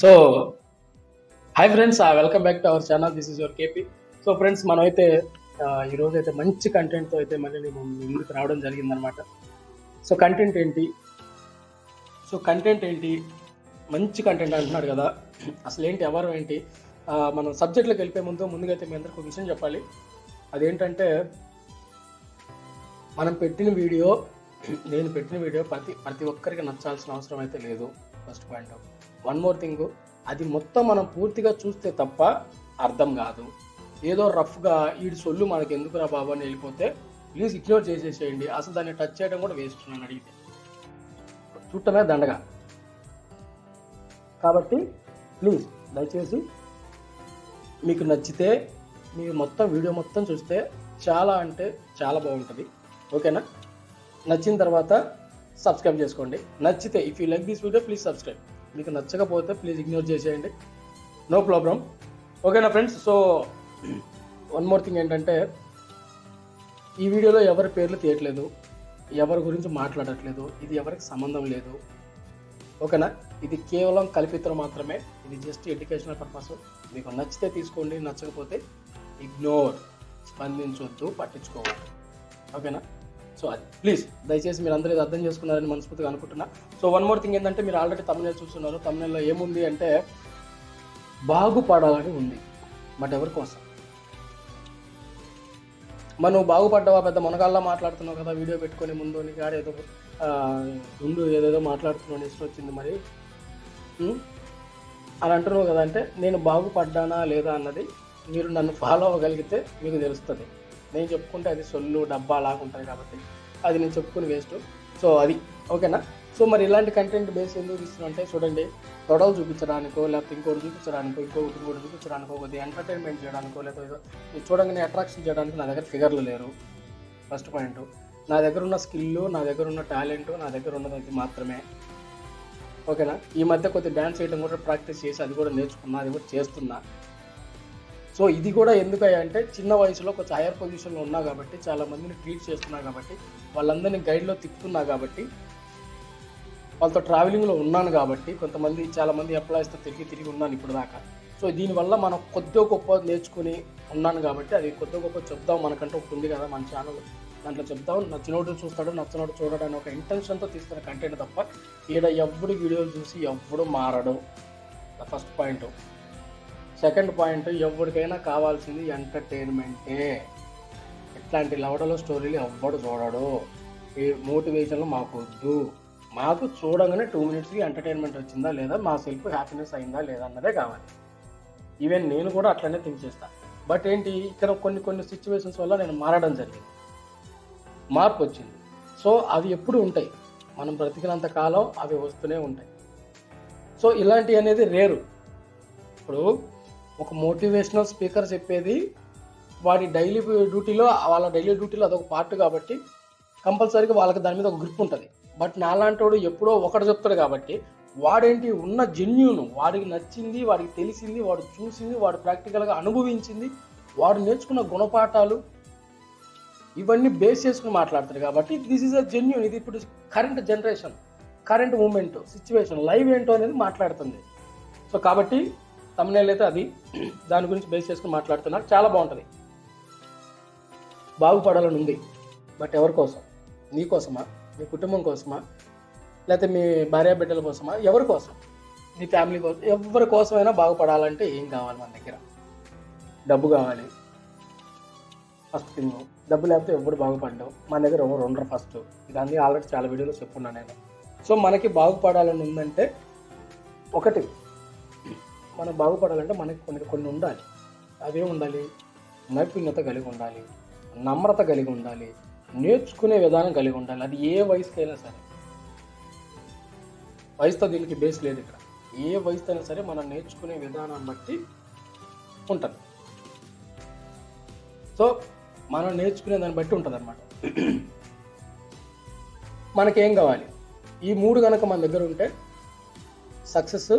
So hi friends welcome back to our channel this is your KP so friends మనమైతే ఈరోజు అయితే మంచి కంటెంట్తో అయితే మళ్ళీ నేను ముందుకు రావడం జరిగిందనమాట సో కంటెంట్ ఏంటి? సో కంటెంట్ ఏంటి? మంచి కంటెంట్ అంటున్నాడు కదా. అసలు ఏంటి ఎవరు ఏంటి? మనం సబ్జెక్ట్లోకి వెళ్ళిపోయే ముందు ముందుగా అయితే మీ అందరికి ఒక విషయం చెప్పాలి. అదేంటంటే మనం పెట్టిన వీడియో నేను పెట్టిన వీడియో ప్రతి ప్రతి ఒక్కరికి నచ్చాల్సిన అవసరం అయితే లేదు. First point one more thing అది మొత్తం మనం పూర్తిగా చూస్తే తప్ప అర్థం కాదు. ఏదో రఫ్గా ఈడి సొల్లు మనకి ఎందుకురా బాబు అని వెళ్ళిపోతే ప్లీజ్ ఇగ్నోర్ చేసేసేయండి. అసలు దాన్ని టచ్ చేయడం కూడా వేస్ట్ నన్ను అడిగితే. చుట్టమే దండగా. కాబట్టి ప్లీజ్ దయచేసి మీకు నచ్చితే మీరు మొత్తం వీడియో మొత్తం చూస్తే చాలా అంటే చాలా బాగుంటుంది. ఓకేనా నచ్చిన తర్వాత సబ్స్క్రైబ్ చేసుకోండి. నచ్చితే if you like this video please subscribe మీకు నచ్చకపోతే ప్లీజ్ ఇగ్నోర్ చేసేయండి. నో ప్రాబ్లం ఓకేనా friends so one more thing ఏంటంటే ఈ వీడియోలో ఎవరి పేర్లు తీయట్లేదు ఎవరి గురించి మాట్లాడట్లేదు ఇది ఎవరికి సంబంధం లేదు. ఓకేనా ఇది కేవలం కల్పితం మాత్రమే. ఇది జస్ట్ ఎడ్యుకేషనల్ పర్పస్ మీకు నచ్చితే తీసుకోండి నచ్చకపోతే ఇగ్నోర్ స్పందించొద్దు పట్టించుకోవద్దు. ఓకేనా సో అది ప్లీజ్ దయచేసి మీరు అందరూ ఇది అర్థం చేసుకున్నారని మనస్ఫూర్తిగా అనుకుంటున్నా. సో వన్ మోర్ థింగ్ ఏంటంటే మీరు ఆల్రెడీ తమిళ చూస్తున్నారు. తమిళలో ఏముంది అంటే బాగుపడాలని ఉంది. బట్ ఎవరి కోసం? మనం నువ్వు బాగుపడ్డావా పెద్ద మునగాల్లా మాట్లాడుతున్నావు కదా వీడియో పెట్టుకొని ముందు నీకు ఏదో ఆ, ముందు ఏదేదో మాట్లాడుతున్నావు ఇష్టం వచ్చింది మరి. అని అంటున్నావు కదా అంటే నేను బాగుపడ్డానా లేదా అన్నది మీరు నన్ను ఫాలో అవ్వగలిగితే మీకు తెలుస్తుంది. నేను చెప్పుకుంటే అది సొల్లు డబ్బా లాగా ఉంటుంది కాబట్టి అది నేను చెప్పుకుని వేస్ట్ సో అది ఓకేనా? సో మరి ఇలాంటి కంటెంట్ బేస్ ఎందుకు ఇస్తున్నా చూడండి తొడలు చూపించడానికో లేకపోతే ఇంకోటి చూపించడానికో ఇంకొకటి ఇంకోటి చూపించడానికో కొద్దిగా ఎంటర్టైన్మెంట్ చేయడానికో లేకపోతే చూడంగానే అట్రాక్షన్ చేయడానికి నా దగ్గర ఫిగర్లు లేరు. ఫస్ట్ పాయింట్ నా దగ్గర ఉన్న స్కిల్ నా దగ్గర ఉన్న టాలెంట్ నా దగ్గర ఉన్నది మాత్రమే. ఓకేనా? ఈ మధ్య కొద్ది డ్యాన్స్ చేయడం కూడా ప్రాక్టీస్ చేసి అది కూడా నేర్చుకున్నా అది కూడా చేస్తున్నా. సో ఇది కూడా ఎందుకయ్యా అంటే చిన్న వయసులో కొంచెం హైయర్ పొజిషన్లో ఉన్నా కాబట్టి చాలా మందిని ట్రీట్ చేస్తున్నా కాబట్టి వాళ్ళందరినీ గైడ్లో తిప్పుతున్నా కాబట్టి వాళ్ళతో ట్రావెలింగ్లో ఉన్నాను కాబట్టి కొంతమంది చాలా మంది ఎంప్లాయీస్తో తిరిగి తిరిగి ఉన్నాను ఇప్పుడు దాకా. సో దీనివల్ల మనం కొద్దిగా గొప్ప నేర్చుకుని ఉన్నాను కాబట్టి అది కొద్దిగా గొప్ప చెప్దాం మనకంటూ ఒకటి ఉంది కదా మన ఛానల్ దాంట్లో చెప్దాం. నచ్చినోడు చూస్తాడు నచ్చినోడు చూడడానికి ఒక ఇంటెన్షన్తో తీస్తున్న కంటెంట్ తప్ప ఈడ ఎవడు వీడియోలు చూసి ఎవడు మారడు. ఫస్ట్ పాయింట్ సెకండ్ పాయింట్ ఎవరికైనా కావాల్సింది ఎంటర్టైన్మెంటే. ఇట్లాంటి లవడలో స్టోరీలు ఎవ్వడు చూడడు. ఈ మోటివేషన్లు మాకు వద్దు మాకు చూడంగానే టూ మినిట్స్కి ఎంటర్టైన్మెంట్ వచ్చిందా లేదా మా సెల్ఫ్ హ్యాపీనెస్ అయిందా లేదా అన్నదే కావాలి. ఈవెన్ నేను కూడా అట్లనే థింక్ చేస్తాను బట్ ఏంటి ఇక్కడ కొన్ని కొన్ని సిచ్యువేషన్స్ వల్ల నేను మారడం జరిగింది. మార్పు వచ్చింది. సో అవి ఎప్పుడు ఉంటాయి. మనం బ్రతికినంత కాలం అవి వస్తూనే ఉంటాయి. సో ఇలాంటివి అనేది రేరు. ఇప్పుడు ఒక మోటివేషనల్ స్పీకర్ చెప్పేది. వాడి డైలీ డ్యూటీలో వాళ్ళ డైలీ డ్యూటీలో అదొక పార్ట్ కాబట్టి కంపల్సరీగా వాళ్ళకి దాని మీద ఒక గ్రిప్ ఉంటుంది. బట్ నాలాంటోడు ఎప్పుడో ఒకటి చెప్తాడు కాబట్టి వాడేంటి ఉన్న జెన్యున్ వాడికి నచ్చింది వాడికి తెలిసింది వాడు చూసింది వాడు ప్రాక్టికల్గా అనుభవించింది వాడు నేర్చుకున్న గుణపాఠాలు ఇవన్నీ బేస్ చేసుకుని మాట్లాడతారు కాబట్టి దిస్ ఈజ్ అ జెన్యున్ ఇది ఇప్పుడు current generation current moment situation live ఏంటో అనేది మాట్లాడుతుంది. సో కాబట్టి తమిళ అయితే అది. దాని గురించి బేస్ చేసుకుని మాట్లాడుతున్నారు. చాలా బాగుంటుంది. బాగుపడాలని ఉంది. బట్ ఎవరి కోసం నీ కోసమా? నీ కుటుంబం కోసమా? లేకపోతే మీ భార్య బిడ్డల కోసమా? ఎవరి కోసం? నీ ఫ్యామిలీ కోసం ఎవరి కోసమైనా బాగుపడాలంటే ఏం కావాలి మన దగ్గర? డబ్బు కావాలి. ఫస్ట్ థింగ్ డబ్బు లేకపోతే ఎవరు బాగుపడ్డావు మన దగ్గర ఎవరు ఉండరు ఫస్ట్ ఇదన్నీ ఆల్రెడీ చాలా వీడియోలో చెప్పున్నాను నేను. సో మనకి బాగుపడాలని ఉందంటే ఒకటి మనం బాగుపడాలంటే మనకి కొన్ని కొన్ని ఉండాలి. అవే ఉండాలి. నైపుణ్యత కలిగి ఉండాలి. నమ్రత కలిగి ఉండాలి. నేర్చుకునే విధానం కలిగి ఉండాలి. అది ఏ వయసుకైనా సరే. వయసుతో దీనికి బేస్ లేదు ఇక్కడ. ఏ వయసు అయినా సరే మనం నేర్చుకునే విధానాన్ని బట్టి ఉంటుంది. సో మనం నేర్చుకునే దాన్ని బట్టి ఉంటుంది అనమాట మనకేం కావాలి? ఈ మూడు కనుక మన దగ్గర ఉంటే సక్సెస్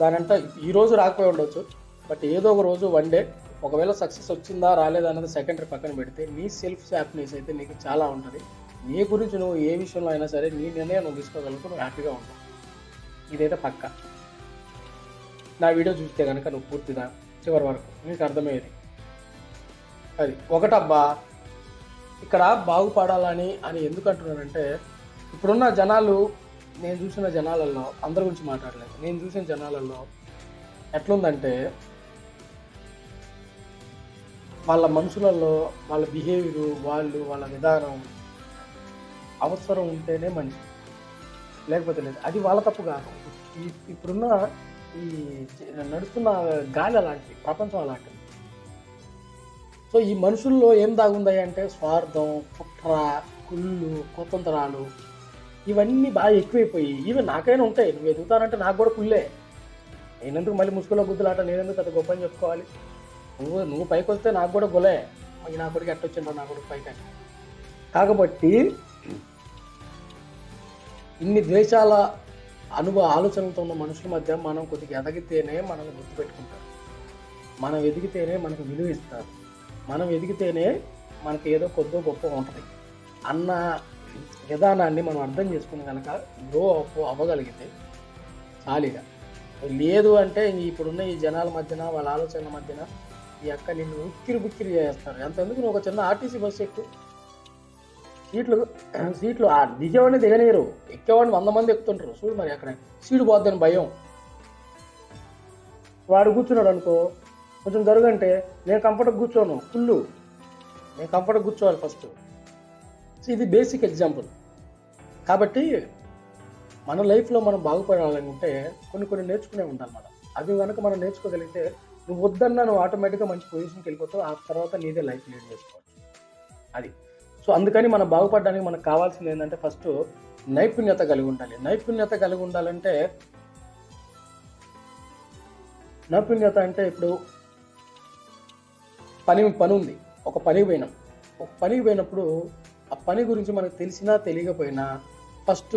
దానంతా ఈరోజు రాకపోయి ఉండొచ్చు. బట్ ఏదో ఒక రోజు వన్ డే ఒకవేళ సక్సెస్ వచ్చిందా రాలేదా అనేది సెకండరీ పక్కన పెడితే నీ సెల్ఫ్ హ్యాపీనెస్ అయితే నీకు చాలా ఉంటుంది. నీ గురించి నువ్వు ఏ విషయంలో అయినా సరే నీ నిర్ణయం నువ్వు తీసుకోగలుగుతూ నువ్వు హ్యాపీగా ఉంటావు. ఇదైతే పక్క. నా వీడియో చూస్తే కనుక నువ్వు పూర్తిగా చివరి వరకు. నీకు అర్థమయ్యేది? అది. ఒకటబ్బా ఇక్కడ బాగుపడాలని అని ఎందుకు అంటున్నానంటే ఇప్పుడున్న జనాలు నేను చూసిన జనాలలో అందరి గురించి మాట్లాడలేదు. నేను చూసిన జనాలలో ఎట్లుందంటే వాళ్ళ మనుషులలో వాళ్ళ బిహేవియర్ వాళ్ళు వాళ్ళ విధానం అవసరం ఉంటేనే మంచి లేకపోతే లేదు. అది వాళ్ళ తప్పు కాదు. ఇప్పుడున్న ఈ నడుస్తున్న గాలి అలాంటిది ప్రపంచం అలాంటిది. సో ఈ మనుషుల్లో ఏం దాగుందాయి అంటే స్వార్థం కుట్ర కుళ్ళు కుతంత్రాలు ఇవన్నీ బాగా ఎక్కువైపోయి ఇవి నాకైనా ఉంటాయి. నువ్వు ఎదుగుతానంటే నాకు కూడా పుల్లే. నేనెందుకు మళ్ళీ ముసుగులో గుద్దులాట? నేనెందుకు పెద్ద గొప్ప అని చెప్పుకోవాలి? నువ్వు నువ్వు పైకి వస్తే నాకు కూడా గొలే మరి నా కొడుకు ఎట్టొచ్చిండ్రో నా కొడుకు పైకి అని. కాబట్టి ఇన్ని ద్వేషాల అనుభవ ఆలోచనలతో ఉన్న మనుషుల మధ్య మనం కొద్దిగా ఎదగితేనే మనల్ని గుర్తుపెట్టుకుంటారు మనం ఎదిగితేనే మనకు విలువ ఇస్తారు. మనం ఎదిగితేనే మనకి ఏదో కొద్దో గొప్ప ఉంటుంది. అన్న విధానాన్ని మనం అర్థం చేసుకుని కనుక గ్రో అప్ అవ్వగలిగితే ఖాళీగా లేదు అంటే ఇప్పుడున్న ఈ జనాల మధ్యన వాళ్ళ ఆలోచనల మధ్యన ఈ అక్క నిన్ను ఉక్కిరి బుక్కిరి చేస్తారు ఎంతెందుకు నువ్వు ఒక చిన్న ఆర్టీసీ బస్సు ఎక్కు. సీట్లు సీట్లు దిగేవాడిని దిగలేరు ఎక్కేవాడిని వంద మంది ఎక్కుతుంటారు. చూడు మరి అక్కడ సీటు పోద్దని భయం. వాడు కూర్చున్నాడు అనుకో కొంచెం జరుగంటే నేను కంఫర్ట్గా కూర్చోను ఫుల్లు నేను కంఫర్ట్గా కూర్చోవాలి ఫస్ట్. ఇది బేసిక్ ఎగ్జాంపుల్ కాబట్టి మన లైఫ్లో మనం బాగుపడాలనుకుంటే కొన్ని కొన్ని నేర్చుకునే ఉండాలన్నమాట అవి కనుక మనం నేర్చుకోగలిగితే నువ్వు వద్దన్నా నువ్వు ఆటోమేటిక్గా మంచి పొజిషన్కి వెళ్ళిపోతావు ఆ తర్వాత నీదే లైఫ్ లీడ్ చేసుకోవచ్చు. అది. సో అందుకని మనం బాగుపడడానికి మనకు కావాల్సింది ఏంటంటే ఫస్ట్ నైపుణ్యత కలిగి ఉండాలి. నైపుణ్యత కలిగి ఉండాలంటే నైపుణ్యత అంటే ఇప్పుడు పని పని ఉంది. ఒక పనికి పోయినాం. ఒక పనికి పోయినప్పుడు ఆ పని గురించి మనకు తెలిసినా తెలియకపోయినా ఫస్ట్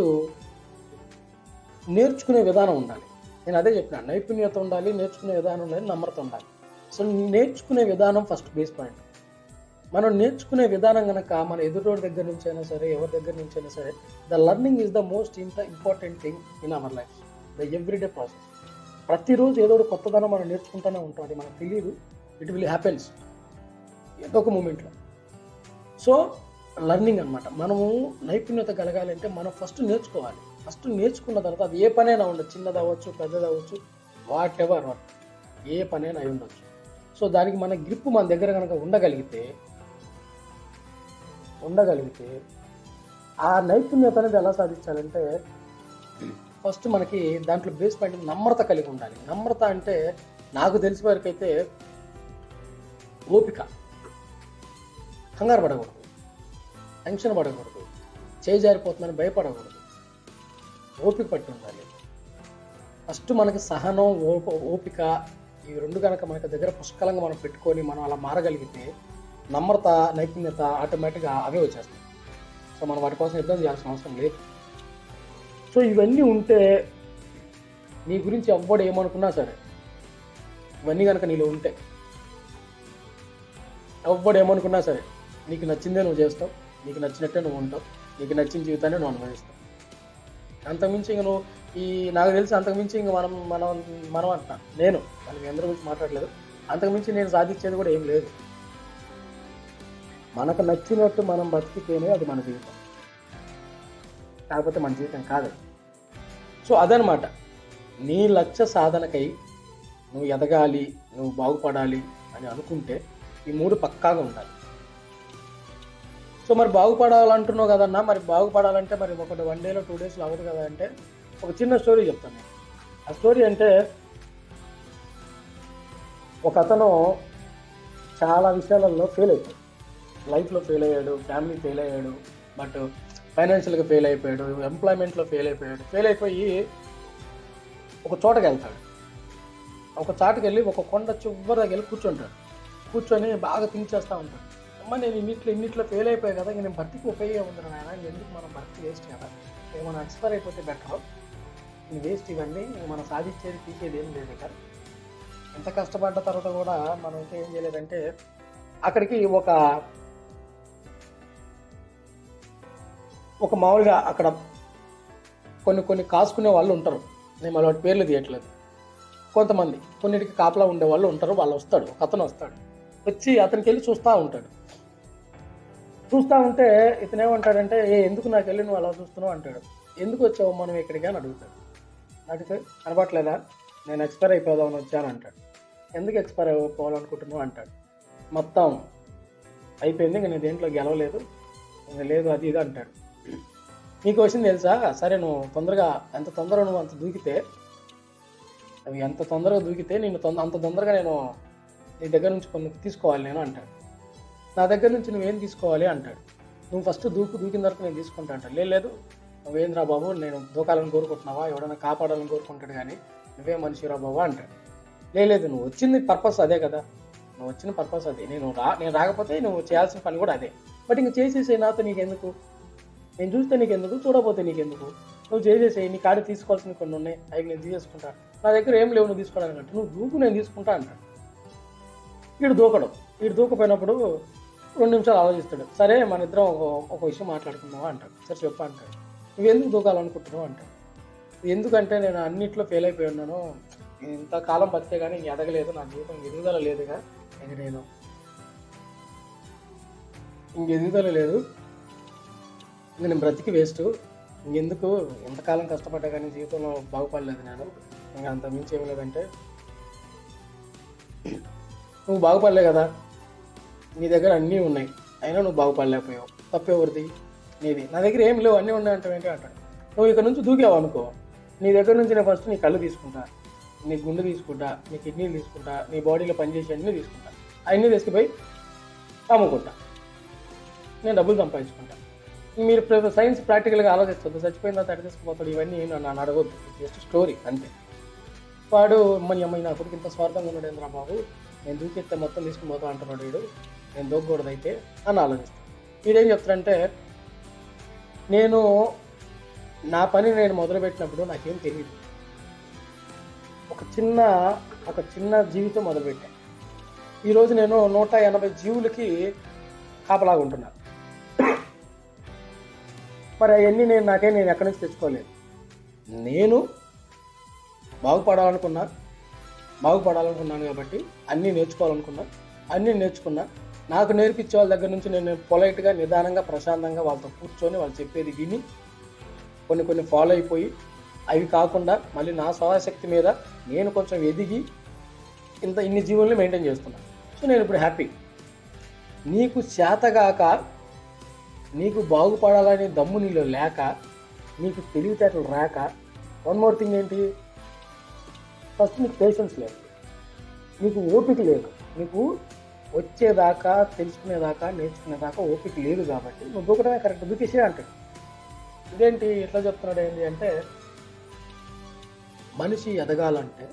నేర్చుకునే విధానం ఉండాలి. నేను అదే చెప్పిన నైపుణ్యత ఉండాలి నేర్చుకునే విధానం ఉండాలి నమ్రత ఉండాలి. సో నేర్చుకునే విధానం ఫస్ట్ బేస్ పాయింట్ మనం నేర్చుకునే విధానం కనుక మన ఎదుటోడి దగ్గర నుంచి అయినా సరే ఎవరి దగ్గర నుంచి అయినా సరే the learning is the most ఇంత important thing in our life the everyday process ప్రతిరోజు ఏదో ఒక కొత్తదనం మనం నేర్చుకుంటూనే ఉంటాం. అది మనకు తెలియదు ఇట్ విల్ హ్యాపెన్స్ ఏదో ఒక మూమెంట్లో సో లర్నింగ్ అనమాట మనము నైపుణ్యత కలగాలంటే మనం ఫస్ట్ నేర్చుకోవాలి. ఫస్ట్ నేర్చుకున్న తర్వాత అది ఏ పనైనా ఉండదు చిన్నది అవ్వచ్చు పెద్దది అవ్వచ్చు వాట్ ఎవర్ వాట్ ఏ పనైనా అయి ఉండొచ్చు. సో దానికి మన గ్రిప్ మన దగ్గర కనుక ఉండగలిగితే ఉండగలిగితే ఆ నైపుణ్యత అనేది ఎలా సాధించాలంటే ఫస్ట్ మనకి దాంట్లో బేస్ పాయింట్ నమ్రత కలిగి ఉండాలి. నమ్రత అంటే నాకు తెలిసిన వరకు అయితే ఓపిక. కంగారు పడకూడదు. టెన్షన్ పడకూడదు. చేజారిపోతుందని భయపడకూడదు. ఓపిక పట్టి ఉండాలి ఫస్ట్ మనకి సహనం ఓప ఓపిక ఈ రెండు కనుక మనకి దగ్గర పుష్కలంగా మనం పెట్టుకొని మనం అలా మారగలిగితే నమ్రత నైపుణ్యత ఆటోమేటిక్గా అవే వచ్చేస్తాయి. సో మనం వాటి కోసం ఇబ్బంది చేయాల్సిన అవసరం లేదు. సో ఇవన్నీ ఉంటే నీ గురించి ఎవ్వడు ఏమనుకున్నా సరే ఇవన్నీ కనుక నీలో ఉంటే ఎవ్వడు ఏమనుకున్నా సరే నీకు నచ్చిందే నువ్వు చేస్తావు. నీకు నచ్చినట్టే నువ్వు ఉంటావు. నీకు నచ్చిన జీవితాన్ని నువ్వు అనుభవిస్తావు. అంతకుమించి ఇంక నువ్వు ఈ నాకు తెలిసి అంతకుమించి ఇంక మనం మనం మనం అంట. నేను వాళ్ళకి అందరి గురించి మాట్లాడలేదు. అంతకుమించి నేను సాధించేది కూడా ఏం లేదు. మనకు నచ్చినట్టు మనం బతికితేనే అది మన జీవితం. కాకపోతే మన జీవితం కాదు. సో అదనమాట. నీ లక్ష్య సాధనకై నువ్వు ఎదగాలి నువ్వు బాగుపడాలి అని అనుకుంటే ఈ మూడు పక్కాగా ఉండాలి. సో మరి బాగుపడాలంటున్నావు కదన్నా మరి బాగుపడాలంటే మరి ఒకటి వన్ డేలో టూ డేస్లో అవ్వదు కదా అంటే ఒక చిన్న స్టోరీ చెప్తాను ఆ స్టోరీ అంటే ఒక అతను చాలా విషయాలలో ఫెయిల్ అయిపోయాడు. లైఫ్లో ఫెయిల్ అయ్యాడు ఫ్యామిలీ ఫెయిల్ అయ్యాడు బట్ ఫైనాన్షియల్గా ఫెయిల్ అయిపోయాడు ఎంప్లాయ్మెంట్లో ఫెయిల్ అయిపోయాడు. ఫెయిల్ అయిపోయి ఒక చోటకి వెళ్తాడు. ఒక చాటుకి వెళ్ళి ఒక కొండ చివరి వెళ్ళి కూర్చుంటాడు. కూర్చొని బాగా థింక్ చేస్తూ ఉంటాడు. అమ్మ నేను ఇన్నిట్లో ఇన్నిట్లో ఫెయిల్ అయిపోయాయి కదా ఇంక నేను భర్తీకి ఉపయోగం ఉంది నాయన. ఎందుకు మనం భర్తీ వేస్ట్ కదా? ఏమైనా ఎక్స్పైర్ అయిపోతే బెటర్ ఇది వేస్ట్ ఇవన్నీ మనం సాధించేది తీసేది ఏం లేదు ఇక ఎంత కష్టపడ్డ తర్వాత కూడా మనం ఇంకా ఏం చేయలేదంటే అక్కడికి ఒక ఒక మామూలుగా అక్కడ కొన్ని కొన్ని కాసుకునే వాళ్ళు ఉంటారు. నేను మళ్ళీ పేర్లు తీయట్లేదు. కొంతమంది కొన్నిటికి కాపలా ఉండే వాళ్ళు ఉంటారు. వాళ్ళు వస్తాడు. అతను వస్తాడు. వచ్చి అతనికి వెళ్ళి చూస్తూ ఉంటాడు. చూస్తూ ఉంటే ఇతను ఏమంటాడంటే ఏ ఎందుకు నాకు వెళ్ళి నువ్వు అలా చూస్తున్నావు? అంటాడు. ఎందుకు వచ్చావు మనం ఇక్కడికి? అని అడుగుతాడు. అడిగితే కనపట్లేదా నేను ఎక్స్పైర్ అయిపోదామని వచ్చాను అంటాడు. ఎందుకు ఎక్స్పైర్ అయిపోవాలనుకుంటున్నావు అంటాడు. మొత్తం అయిపోయింది ఇంకా నేను దేంట్లో గెలవలేదు. లేదు అది ఇది అంటాడు. నీకు వచ్చింది తెలుసా? సరే నువ్వు తొందరగా ఎంత తొందరగా నువ్వు అంత దూకితే అవి ఎంత తొందరగా దూకితే నేను తొందర అంత తొందరగా నేను నీ దగ్గర నుంచి కొన్ని తీసుకోవాలి నేను అంటాడు. నా దగ్గర నుంచి నువ్వేం తీసుకోవాలి అంటాడు. నువ్వు ఫస్ట్ దూకు దూకిన తర్వాత నేను తీసుకుంటా అంటాడు. "లే, లేదు. నువ్వేంద్రా బాబు నేను దూకాలని కోరుకుంటున్నావా? ఎవడైనా కాపాడాలని కోరుకుంటాడు కానీ నువ్వే మనిషిరా బాబు అంటాడు. లేదు. నువ్వు వచ్చింది పర్పస్ అదే కదా. నువ్వు వచ్చిన పర్పస్ అదే. నేను రా నేను రాకపోతే నువ్వు చేయాల్సిన పని కూడా అదే. బట్ ఇంక చేసేసే నాతో నీకెందుకు? నేను చూస్తే నీకెందుకు? చూడకపోతే నీకెందుకు? నువ్వు చేసేసే నీ కాడ తీసుకోవాల్సిన కొన్ని ఉన్నాయి. అవి నేను తీసేసుకుంటా. నా దగ్గర ఏం లేవు నువ్వు తీసుకోవడానికి అంటే నువ్వు దూకు నేను తీసుకుంటా అంటాడు. వీడు దూకడం. వీడు దూకపోయినప్పుడు రెండు నిమిషాలు ఆలోచిస్తాడు. సరే మన ఇద్దరం ఒక ఒక విషయం మాట్లాడుకుందాం అంటాడు. సరే చెప్పు అంటాడు. నువ్వెందుకు దూకాలనుకుంటున్నావు అంటాడు. ఎందుకంటే నేను అన్నిట్లో ఫెయిల్ అయిపోయి ఉన్నాను. ఇంతకాలం బతికే కానీ ఇంక ఎదగలేదు. నా జీవితం ఎదుగుదల లేదుగా. ఇంక నేను ఇంక ఎదుగుదల లేదు. ఇంక నేను బ్రతికి వేస్ట్ ఇంకెందుకు ఎంతకాలం కష్టపడ్డా కానీ జీవితంలో బాగుపడలేదు నేను. ఇంకా అంత మించి ఏం లేదంటే నువ్వు బాగుపడలే కదా. నీ దగ్గర అన్నీ ఉన్నాయి. అయినా నువ్వు బాగుపడలేకపోయావు. తప్పెవరిది నీది. నా దగ్గర ఏం లేవు. అన్నీ ఉన్నాయి అంటే అంటాడు. నువ్వు ఇక్కడ నుంచి దూకావు అనుకో. నీ దగ్గర నుంచి నేను ఫస్ట్ నీ కళ్ళు తీసుకుంటా. నీ గుండె తీసుకుంటా. నీ కిడ్నీలు తీసుకుంటా. నీ బాడీలో పనిచేసే అన్నీ తీసుకుంటా. అవన్నీ తీసుకుపోయి అమ్ముకుంటా. నేను డబ్బులు సంపాదించుకుంటా. మీరు సైన్స్ ప్రాక్టికల్గా ఆలోచిస్తుంది చచ్చిపోయిన తర్వాత ఎక్కడ తీసుకుపోతాడు. ఇవన్నీ నన్ను అడగొద్దు. జస్ట్ స్టోరీ అంతే. వాడు అమ్మని అమ్మాయి నా కొడుకు ఇంత స్వార్థంగా ఉన్నాడు ఏంద్రా బాబు? నేను దూకెత్తే మొత్తం తీసుకుని పోతా అంటున్నాడు వీడు. నేను దూకకూడదు అయితే అని ఆలోచిస్తాను వీడేం చెప్తాడంటే నేను నా పని నేను మొదలుపెట్టినప్పుడు నాకేం తెలియదు ఒక చిన్న ఒక చిన్న జీవితం మొదలుపెట్టాను ఈరోజు నేను నూట ఎనభై జీవులకి కాపలాగా ఉంటున్నాను మరి అవన్నీ నేను నాకే నేను ఎక్కడి నుంచి తెచ్చుకోలేదు. నేను బాగుపడాలనుకున్నా బాగుపడాలనుకున్నాను కాబట్టి అన్నీ నేర్చుకోవాలనుకున్నా అన్నీ నేర్చుకున్నా నాకు నేర్పించే వాళ్ళ దగ్గర నుంచి నేను పొలైట్గా నిదానంగా ప్రశాంతంగా వాళ్ళతో కూర్చొని వాళ్ళు చెప్పేది విని కొన్ని కొన్ని ఫాలో అయిపోయి అవి కాకుండా మళ్ళీ నా స్వశక్తి మీద నేను కొంచెం ఎదిగి ఇంత ఇన్ని జీవుల్ని మెయింటైన్ చేస్తున్నాను సో నేను ఇప్పుడు హ్యాపీ. నీకు చేతగాక నీకు బాగుపడాలనే దమ్ము నీలో లేక నీకు తెలివితేటలు రాక వన్ మోర్ థింగ్ ఏంటి? ఫస్ట్ నీకు పేషెన్స్ లేదు. నీకు ఓపిక లేదు. నీకు వచ్చేదాకా తెలుసుకునేదాకా నేర్చుకునేదాకా ఓపిక లేదు కాబట్టి నువ్వు దూకడమే కరెక్ట్ దూకేసే అంటాడు. ఇదేంటి ఎట్లా చెప్తున్నాడు ఏంటి అంటే మనిషి ఎదగాలంటే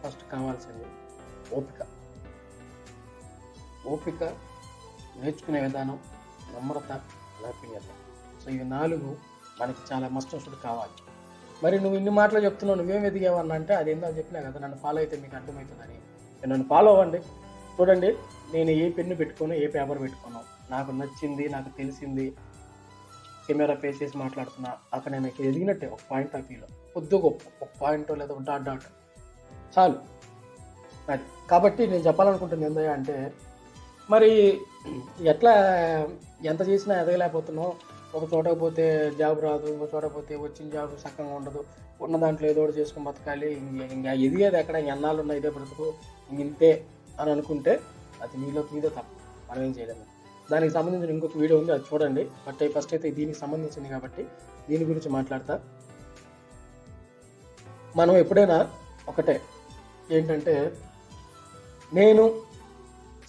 ఫస్ట్ కావాల్సింది ఓపిక. ఓపిక నేర్చుకునే విధానం నమ్రత నైపుణ్యత. సో ఇవి నాలుగు మనకి చాలా మస్ట్ కావాలి. మరి నువ్వు ఇన్ని మాటలు చెప్తున్నావు నువ్వేం ఎదిగేవన్నా అంటే అది ఏందో చెప్పినా కదా నన్ను ఫాలో అయితే మీకు అర్థమవుతుందని. నన్ను ఫాలో అవ్వండి. చూడండి నేను ఏ పెన్ను పెట్టుకోను ఏ పేపర్ పెట్టుకోను. నాకు నచ్చింది నాకు తెలిసింది. కెమెరా ఫేస్ చేసి మాట్లాడుతున్నా. అక్కడ నేను ఎదిగినట్టే ఒక పాయింట్ ఆఫ్ వ్యూలో కొద్దిగా గొప్ప ఒక పాయింట్ లేదా డాట్ డాట్ చాలు. అది. కాబట్టి నేను చెప్పాలనుకుంటుంది ఏందయ్యా అంటే మరి ఎట్లా ఎంత చేసినా ఎదగలేకపోతున్నావు. ఒక చోట పోతే జాబ్ రాదు ఒక చోట పోతే వచ్చిన జాబ్ సక్కంగా ఉండదు. ఉన్న దాంట్లో ఏదో ఒకటి చేసుకుని బతకాలి. ఇంకా ఎదిగేది ఎక్కడ? ఎన్నాళ్ళు ఉన్న ఇదే బ్రతుకు. ఇంతే. అని అనుకుంటే అది మీలో మీదే తప్పు. మనం ఏం చేయలేము. దానికి సంబంధించిన ఇంకొక వీడియో ఉంది అది చూడండి. బట్ ఫస్ట్ అయితే దీనికి సంబంధించింది కాబట్టి దీని గురించి మాట్లాడతా. మనం ఎప్పుడైనా ఒకటే ఏంటంటే నేను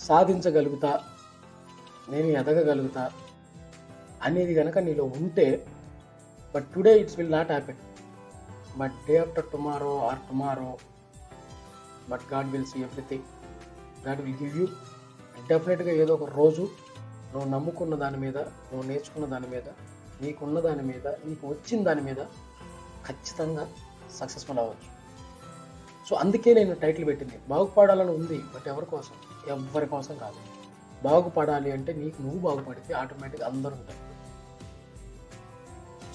సాధించగలుగుతా నేను ఎదగగలుగుతా అనేది కనుక నీలో ఉంటే but today it's will not happen but day after tomorrow or tomorrow but god will see everything god we give you డెఫినెట్గా ఏదో ఒక రోజు నువ్వు నమ్ముకున్న దాని మీద నువ్వు నేర్చుకున్న దాని మీద నీకున్న దాని మీద నీకు వచ్చిన దాని మీద ఖచ్చితంగా సక్సెస్ఫుల్ అవ్వచ్చు. సో అందుకే నేను టైటిల్ పెట్టింది. బాగుపడాలని ఉంది బట్ ఎవరి కోసం? ఎవరి కోసం కాదు. బాగుపడాలి అంటే నీకు నువ్వు బాగుపడితే ఆటోమేటిక్గా అందరూ ఉంటారు.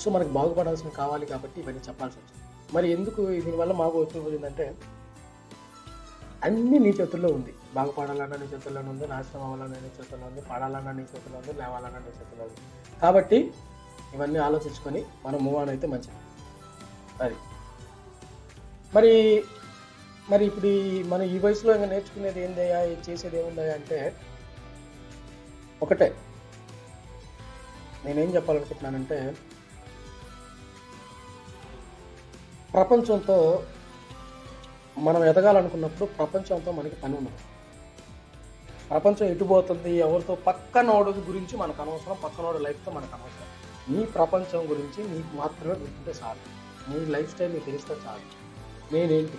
సో మనకు బాగుపడాల్సిన కావాలి కాబట్టి ఇవన్నీ చెప్పాల్సి వచ్చింది. మరి ఎందుకు దీనివల్ల మాకు వచ్చిందంటే అన్నీ నీ చేతుల్లో ఉంది. బాగుపడాలన్నా నీ చేతుల్లోనే ఉంది నాశనం అవ్వాలన్నా నీ చేతుల్లో ఉంది పడాలన్నా నీ చేతుల్లో ఉంది లేవాలన్నా నీ చేతుల్లో ఉంది. కాబట్టి ఇవన్నీ ఆలోచించుకొని మనం మూవ్ ఆన్ అయితే మంచిది. అది. మరి మరి ఇప్పుడు ఈ మనం ఈ వయసులో ఇంకా నేర్చుకునేది ఏందయ్యా చేసేది ఏముందయ్యా అంటే ఒకటే. నేనేం చెప్పాలనుకుంటున్నానంటే ప్రపంచంతో మనం ఎదగాలనుకున్నప్పుడు ప్రపంచంతో మనకి పని ఉన్నది. ప్రపంచం ఎటుపోతుంది ఎవరితో పక్కనోడు గురించి మనకు అనవసరం పక్కనోడు లైఫ్తో మనకు అనవసరం. నీ ప్రపంచం గురించి నీకు మాత్రమే గుర్తుంటే చాలు. నీ లైఫ్ స్టైల్ నీకు తెలిస్తే చాలు. నేనేంటి?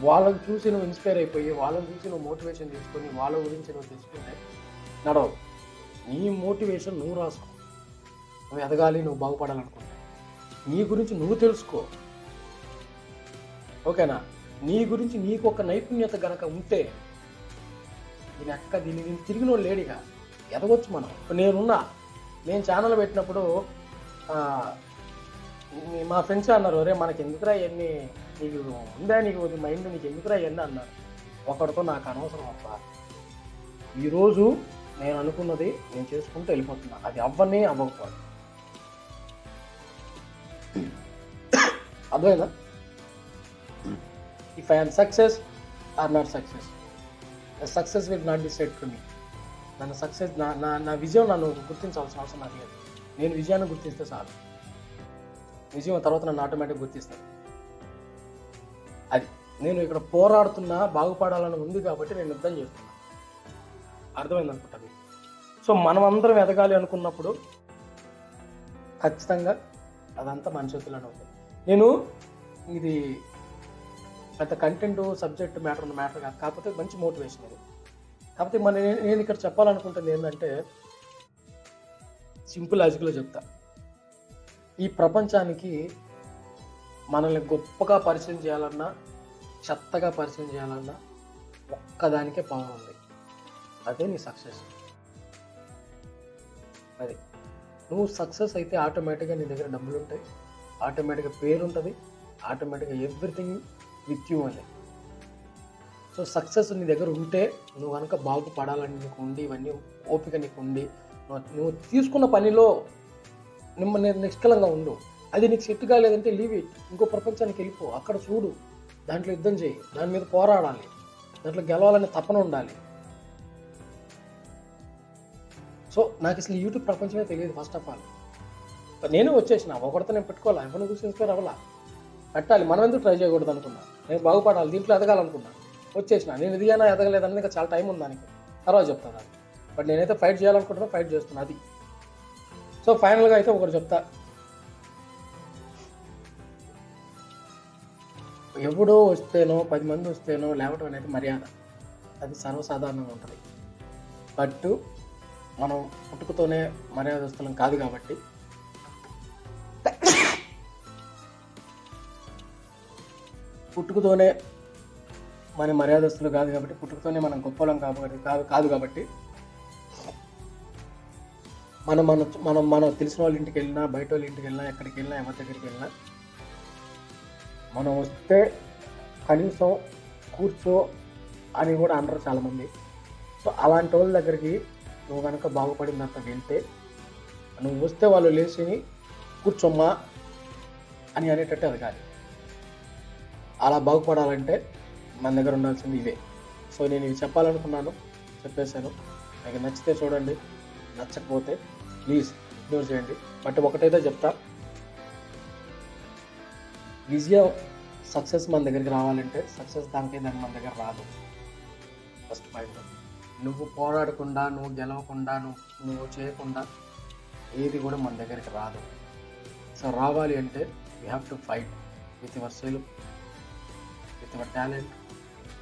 వాళ్ళని చూసి నువ్వు ఇన్స్పైర్ అయిపోయి వాళ్ళని చూసి నువ్వు మోటివేషన్ తీసుకొని వాళ్ళ గురించి నువ్వు తెలుసుకుంటే నడవు నీ మోటివేషన్ నువ్వు రాసుకో. నువ్వు ఎదగాలి నువ్వు బాగుపడాలనుకుంటా. నీ గురించి నువ్వు తెలుసుకో. ఓకేనా? నీ గురించి నీకు ఒక నైపుణ్యత గనక ఉంటే దీని అక్క దీన్ని నేను తిరిగిన లేడిగా ఎదగొచ్చు మనం. ఇప్పుడు నేనున్నా నేను ఛానల్ పెట్టినప్పుడు మా ఫ్రెండ్స్ అన్నారు రే మనకి ఎందుకురా ఇవన్నీ? నీకు ఉందా నీకు మైండ్ నీకు ఎందుకురా ఇవన్నీ? అన్నారు. ఒకరితో నాకు అనవసరం అబ్బా. ఈరోజు నేను అనుకున్నది నేను చేసుకుంటూ వెళ్ళిపోతున్నా. అది అవ్వనే అవ్వకపోదు. అర్థమైందా? If I'm success or not success success will not decide to me నన్ను సక్సెస్ నా నా నా విజయం నన్ను గుర్తించాల్సిన అవసరం నాకు లేదు. నేను విజయాన్ని గుర్తిస్తే చాలు. విజయం తర్వాత నన్ను ఆటోమేటిక్ గుర్తిస్తాను అది. నేను ఇక్కడ పోరాడుతున్నా బాగుపడాలని ఉంది కాబట్టి నేను యుద్ధం చేస్తున్నా. అర్థమైంది అనుకుంటా మీకు? సో మనం అందరం ఎదగాలి అనుకున్నప్పుడు ఖచ్చితంగా అదంతా మన చేతుల్లోనే ఉంటుంది. నేను ఇది పెద్ద కంటెంట్ సబ్జెక్ట్ మ్యాటర్ ఉన్న మ్యాటర్ కాదు. కాకపోతే మంచి మోటివేషన్ అది. కాకపోతే మన నేను నేను ఇక్కడ చెప్పాలనుకుంటుంది ఏంటంటే సింపుల్ లాజిక్లో చెప్తా. ఈ ప్రపంచానికి మనల్ని గొప్పగా పరిచయం చేయాలన్నా చెత్తగా పరిచయం చేయాలన్నా ఒక్కదానికే పవర్ ఉంది. అదే నీ సక్సెస్ అది. నువ్వు సక్సెస్ అయితే ఆటోమేటిక్గా నీ దగ్గర డబ్బులు ఉంటాయి ఆటోమేటిక్గా పేరు ఉంటుంది ఆటోమేటిక్గా ఎవ్రీథింగ్ విత్ యూ అని. సో సక్సెస్ నీ దగ్గర ఉంటే నువ్వు కనుక బాగుపడాలని నీకు ఉండి ఇవన్నీ ఓపిక నీకు ఉండి నువ్వు తీసుకున్న పనిలో నిమ్మ నిష్కలంగా ఉండు. అది నీకు సెట్ కాలేదంటే లీవ్ ఇట్ ఇంకో ప్రపంచానికి వెళ్ళిపో. అక్కడ చూడు. దాంట్లో యుద్ధం చేయి. దాని మీద పోరాడాలి. దాంట్లో గెలవాలనే తపన ఉండాలి. సో నాకు అసలు యూట్యూబ్ ప్రపంచమే తెలియదు ఫస్ట్ ఆఫ్ ఆల్ నేను వచ్చేసిన. ఒకటితో నేను పెట్టుకోవాలి? ఎవరిని చూసి ఇన్స్పైర్ అవ్వాలా? పెట్టాలి. మనం ఎందుకు ట్రై చేయకూడదు అనుకున్నాను నేను బాగుపడాలి దీంట్లో ఎదగాలనుకున్నా. వచ్చేసిన నేను ఎదిగానా ఎదగలేదని ఇంకా చాలా టైం ఉంది దానికి. తర్వాత చెప్తాను దాన్ని బట్ నేనైతే ఫైట్ చేయాలనుకుంటున్నా ఫైట్ చేస్తున్నా అది. సో ఫైనల్గా అయితే ఒకటి చెప్తా. ఎవడో వస్తేనో పది మంది వస్తేనో లేవటం అనేది మర్యాద. అది సర్వసాధారణంగా ఉంటుంది. బట్ మనం పుట్టుకతోనే మర్యాదస్తులం కాదు కాబట్టి పుట్టుకతోనే మన మర్యాదస్తులు కాదు కాబట్టి పుట్టుకతోనే మనం గొప్పలం కాబట్టి కాదు కాదు కాబట్టి మనం మన మనం మనం తెలిసిన వాళ్ళ ఇంటికి వెళ్ళినా బయట వాళ్ళ ఇంటికి వెళ్ళినా ఎక్కడికి వెళ్ళినా ఎవరి దగ్గరికి వెళ్ళినా మనం వస్తే కనీసం కూర్చో అని కూడా అంటారు చాలామంది. సో అలాంటి వాళ్ళ దగ్గరికి నువ్వు కనుక బాగుపడినంత వెళ్తే నువ్వు వస్తే వాళ్ళు లేచి కూర్చోమ్మా అని అనేటట్టు అది కాదు. అలా బాగుపడాలంటే మన దగ్గర ఉండాల్సింది ఇవే. సో నేను ఇవి చెప్పాలనుకున్నాను చెప్పేశాను. నాకు నచ్చితే చూడండి నచ్చకపోతే ప్లీజ్ ఇగ్నోర్ చేయండి. బట్ ఒకటైతే చెప్తా. విజయం సక్సెస్ మన దగ్గరికి రావాలంటే సక్సెస్ దానికే దాని మన దగ్గర రాదు. ఫస్ట్ పాయింట్ నువ్వు పోరాడకుండా నువ్వు గెలవకుండా నువ్వు నువ్వు చేయకుండా ఏది కూడా మన దగ్గరికి రాదు. సో రావాలి అంటే you have to fight with yourself with talent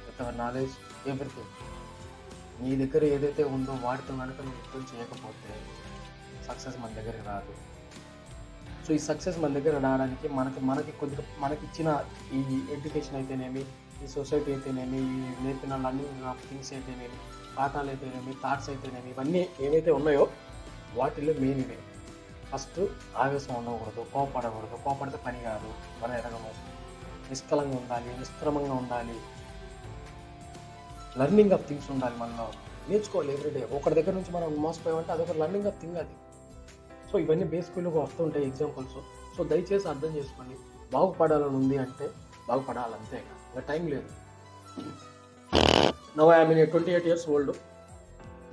with knowledge everything నీ దగ్గర ఏదైతే ఉందో వాటితో కనుక నువ్వు చేయకపోతే సక్సెస్ మన దగ్గరికి రాదు. సో ఈ సక్సెస్ మన దగ్గర రావడానికి మనకి మనకి కొద్దిగా మనకి ఇచ్చిన ఈ ఎడ్యుకేషన్ అయితేనేమి ఈ సొసైటీ అయితేనేమి ఈ నేర్పిన లర్నింగ్ థింగ్స్ అయితేనేమి పాఠాలు అయితేనేమి థాట్స్ అయితేనేమి ఇవన్నీ ఏవైతే ఉన్నాయో వాటిల్లో మెయిన్ ఇవే. ఫస్ట్ ఆవేశం ఉండకూడదు కోపడకూడదు కోపడితే పని కాదు మనం ఎదగము నిష్కలంగా ఉండాలి నిష్క్రమంగా ఉండాలి. లర్నింగ్ ఆఫ్ థింగ్స్ ఉండాలి మనలో. నేర్చుకోవాలి ఎవ్రీడే ఒకరి దగ్గర నుంచి మనం మోసపోయామంటే అదొక లర్నింగ్ ఆఫ్ థింగ్ అది. సో ఇవన్నీ బేసిక్గా వస్తుంటాయి ఎగ్జాంపుల్స్ సో దయచేసి అర్థం చేసుకోండి. బాగుపడాలని ఉంది అంటే బాగుపడాలంతే. ఇంకా టైం లేదు. No I mean twenty eight years old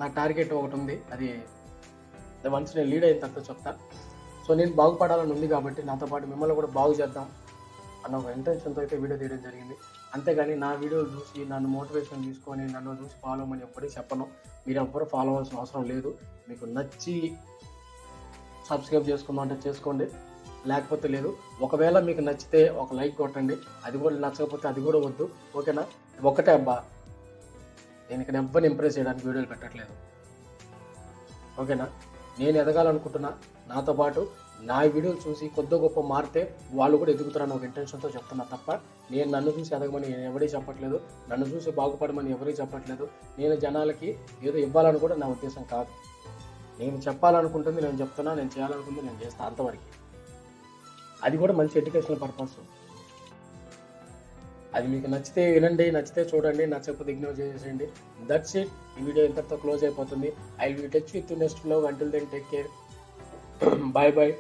నా టార్గెట్ ఒకటి ఉంది. అది వన్స్ నేను లీడ్ అయిన తర్వాత చెప్తా. సో నేను బాగుపడాలని ఉంది కాబట్టి నాతో పాటు మిమ్మల్ని కూడా బాగు చేద్దాం. అన్న ఒక ఇంటెన్షన్తో అయితే వీడియో తీయడం జరిగింది. అంతేగాని నా వీడియోలు చూసి నన్ను మోటివేషన్ తీసుకొని నన్ను చూసి ఫాలో అని ఎప్పటికీ చెప్పను. మీరు ఎవ్వరూ ఫాలో అవ్వాల్సిన అవసరం లేదు. మీకు నచ్చి సబ్స్క్రైబ్ చేసుకుందామంటే చేసుకోండి. లేకపోతే లేదు. ఒకవేళ మీకు నచ్చితే ఒక లైక్ కొట్టండి. అది కూడా నచ్చకపోతే అది కూడా వద్దు. ఓకేనా? ఒకటే అబ్బా. నేను ఇక్కడ ఎవ్వరిని ఇంప్రెస్ చేయడానికి వీడియోలు పెట్టట్లేదు. ఓకేనా? నేను ఎదగాలనుకుంటున్నా. నాతో పాటు నా వీడియోలు చూసి కొద్ది గొప్ప మారితే వాళ్ళు కూడా ఎదుగుతారని ఒక ఇంటెన్షన్తో చెప్తున్నా తప్ప నేను నన్ను చూసి ఎదగమని నేను ఎవరీ చెప్పట్లేదు. నన్ను చూసి బాగుపడమని ఎవరీ చెప్పట్లేదు. నేను జనాలకి ఏదో ఇవ్వాలని కూడా నా ఉద్దేశం కాదు. నేను చెప్పాలనుకుంటుంది నేను చెప్తున్నా నేను చేయాలనుకుంది నేను చేస్తాను అంతవరకు. అది కూడా మంచి ఎడ్యుకేషనల్ పర్పస్ అది మీకు నచ్చితే వినండి నచ్చితే చూడండి నచ్చకపోతే ఇగ్నోర్ చేసేయండి దట్స్ ఇట్ ఈ వీడియో ఇంతటితో క్లోజ్ అయిపోతుంది. I will touch with నెక్స్ట్లో until then take care bye bye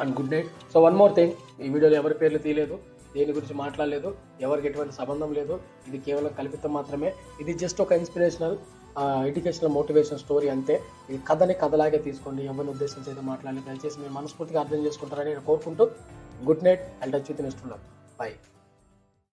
and good night. So one more thing ఈ వీడియోలో ఎవరి పేర్లు తీయలేదు దేని గురించి మాట్లాడలేదు ఎవరికి ఎటువంటి సంబంధం లేదు ఇది కేవలం కల్పితం మాత్రమే. ఇది జస్ట్ ఒక ఇన్స్పిరేషనల్ ఎడ్యుకేషనల్ మోటివేషన్ స్టోరీ అంతే. ఇది కథని కథలాగే తీసుకోండి ఎవరిని ఉద్దేశించి అయితే మాట్లాడలేదు. దయచేసి మీరు మనస్ఫూర్తిగా అర్థం చేసుకుంటారని నేను కోరుకుంటూ good night and touch with next bye